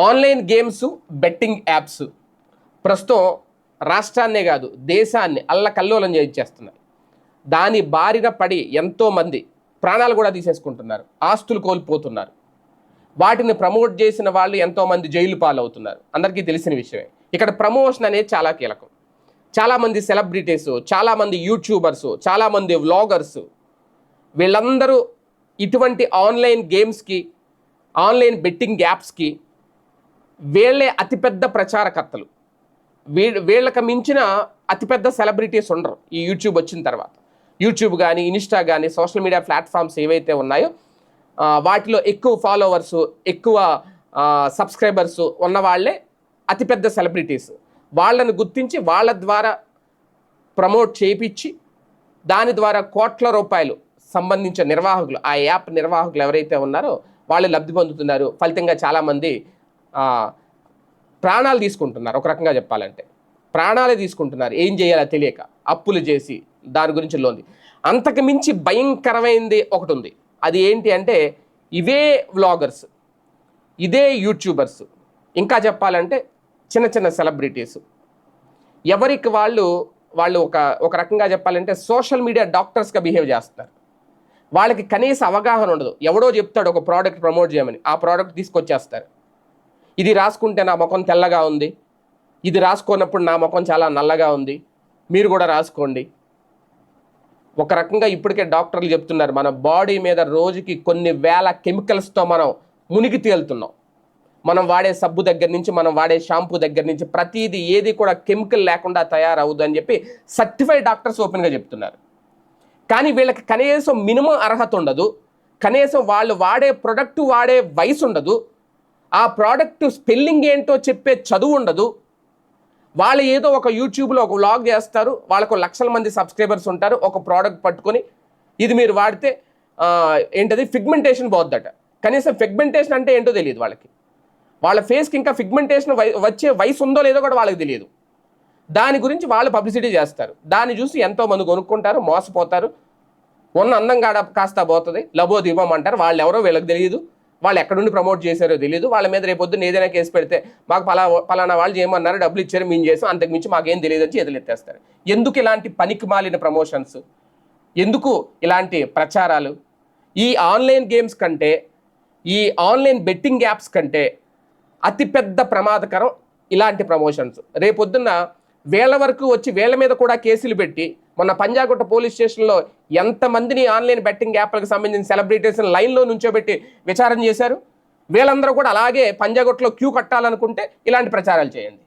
Online games betting apps. ప్రస్తుతం రాష్ట్రాన్నే కాదు దేశాన్ని అల్లకల్లోలం చేయించేస్తున్నాయి. దాని బారిన పడి ఎంతోమంది ప్రాణాలు కూడా తీసేసుకుంటున్నారు ఆస్తులు కోల్పోతున్నారు. వాటిని ప్రమోట్ చేసిన వాళ్ళు ఎంతోమంది జైలు పాలవుతున్నారు. అందరికీ తెలిసిన విషయమే. ఇక్కడ ప్రమోషన్ అనేది చాలా కీలకం. చాలామంది సెలబ్రిటీస్ చాలామంది యూట్యూబర్స్ చాలామంది వ్లాగర్స్ వీళ్ళందరూ ఇటువంటి ఆన్లైన్ గేమ్స్కి ఆన్లైన్ బెట్టింగ్ యాప్స్కి వీళ్ళే అతిపెద్ద ప్రచారకర్తలు. వీ వీళ్ళకి మించిన అతిపెద్ద సెలబ్రిటీస్ ఉండరు ఈ యూట్యూబ్ వచ్చిన తర్వాత. యూట్యూబ్ కానీ ఇన్స్టా కానీ సోషల్ మీడియా ప్లాట్ఫామ్స్ ఏవైతే ఉన్నాయో వాటిలో ఎక్కువ ఫాలోవర్స్ ఎక్కువ సబ్స్క్రైబర్స్ ఉన్న వాళ్ళే అతిపెద్ద సెలబ్రిటీస్. వాళ్ళను గుర్తించి వాళ్ళ ద్వారా ప్రమోట్ చేయించి దాని ద్వారా కోట్ల రూపాయలు సంబంధించిన నిర్వాహకులు ఆ యాప్ నిర్వాహకులు ఎవరైతే ఉన్నారో వాళ్ళు లబ్ధి పొందుతున్నారు. ఫలితంగా చాలామంది ప్రాణాలు తీసుకుంటున్నారు. ఒక రకంగా చెప్పాలంటే. ప్రాణాలే తీసుకుంటున్నారు. ఏం చేయాలో తెలియక అప్పులు చేసి దాని గురించి లోంది. అంతకు మించి భయంకరమైనది ఒకటి ఉంది. అది ఏంటి అంటే ఇవే వ్లాగర్స్ ఇదే యూట్యూబర్స్ ఇంకా చెప్పాలంటే చిన్న చిన్న సెలబ్రిటీస్. ఎవరికి వాళ్ళు వాళ్ళు ఒక ఒక రకంగా చెప్పాలంటే సోషల్ మీడియా డాక్టర్స్గా బిహేవ్ చేస్తారు వాళ్ళకి కనీస అవగాహన ఉండదు. ఎవడో చెప్తాడు ఒక ప్రోడక్ట్ ప్రమోట్ చేయమని ఆ ప్రోడక్ట్ తీసుకొచ్చేస్తారు. ఇది రాసుకుంటే నా ముఖం తెల్లగా ఉంది. ఇది రాసుకున్నప్పుడు నా ముఖం చాలా నల్లగా ఉంది. మీరు కూడా రాసుకోండి. ఒక రకంగా ఇప్పటికే డాక్టర్లు చెప్తున్నారు మన బాడీ మీద రోజుకి కొన్ని వేల కెమికల్స్తో మనం మునిగి తేలుతున్నాం. మనం వాడే సబ్బు దగ్గర నుంచి మనం వాడే షాంపూ దగ్గర నుంచి ప్రతిదీ ఏది కూడా కెమికల్ లేకుండా తయారవుద్దు అని చెప్పి సర్టిఫైడ్ డాక్టర్స్ ఓపెన్గా చెప్తున్నారు. కానీ వీళ్ళకి కనీసం మినిమం అర్హత ఉండదు. కనీసం వాళ్ళు వాడే ప్రొడక్ట్ వాడే వయసు ఉండదు. ఆ ప్రోడక్ట్ స్పెల్లింగ్ ఏంటో చెప్పే చదువు ఉండదు. వాళ్ళు ఏదో ఒక యూట్యూబ్లో ఒక వ్లాగ్ చేస్తారు వాళ్ళకు లక్షల మంది సబ్స్క్రైబర్స్ ఉంటారు ఒక ప్రోడక్ట్ పట్టుకొని ఇది మీరు వాడితే ఏంటది? ఫిగ్మెంటేషన్ పోద్దట. కనీసం ఫిగ్మెంటేషన్ అంటే ఏంటో తెలియదు వాళ్ళకి. వాళ్ళ ఫేస్కి ఇంకా ఫిగ్మెంటేషన్ వచ్చే వయసు ఉందో లేదో కూడా వాళ్ళకి తెలియదు. దాని గురించి వాళ్ళు పబ్లిసిటీ చేస్తారు. దాన్ని చూసి ఎంతో మంది కొనుక్కుంటారు మోసపోతారు. ఉన్న అందం కాడ కాస్త పోతుంది. లబో దీపం అంటారు వాళ్ళు ఎవరో వీళ్ళకి తెలియదు. వాళ్ళు ఎక్కడుండి ప్రమోట్ చేశారో తెలియదు వాళ్ళ మీద రేపు పొద్దున్న ఏదైనా కేసు పెడితే మాకు పలా పలానా వాళ్ళు చేయమన్నారు డబ్బులు ఇచ్చారు మేము చేసాం అంతకుమించి మాకేం తెలియదు అని చేతులు ఎత్తేస్తారు. ఎందుకు ఇలాంటి పనికి మాలిన ప్రమోషన్స్? ఎందుకు ఇలాంటి ప్రచారాలు? ఈ ఆన్లైన్ గేమ్స్ కంటే ఈ ఆన్లైన్ బెట్టింగ్ యాప్స్ కంటే అతిపెద్ద ప్రమాదకరం ఇలాంటి ప్రమోషన్స్. రేపొద్దున్న వేల వరకు వచ్చి వేల మీద కూడా కేసులు పెట్టి మొన్న పంజాగుట్ట పోలీస్ స్టేషన్లో ఎంతమందిని ఆన్లైన్ బెట్టింగ్ యాప్లకు సంబంధించిన సెలబ్రిటీస్ని లైన్లో నుంచోబెట్టి విచారణ చేశారు? వీళ్ళందరూ కూడా అలాగే పంజాగుట్టలో క్యూ కట్టాలనుకుంటే ఇలాంటి ప్రచారాలు చేయండి.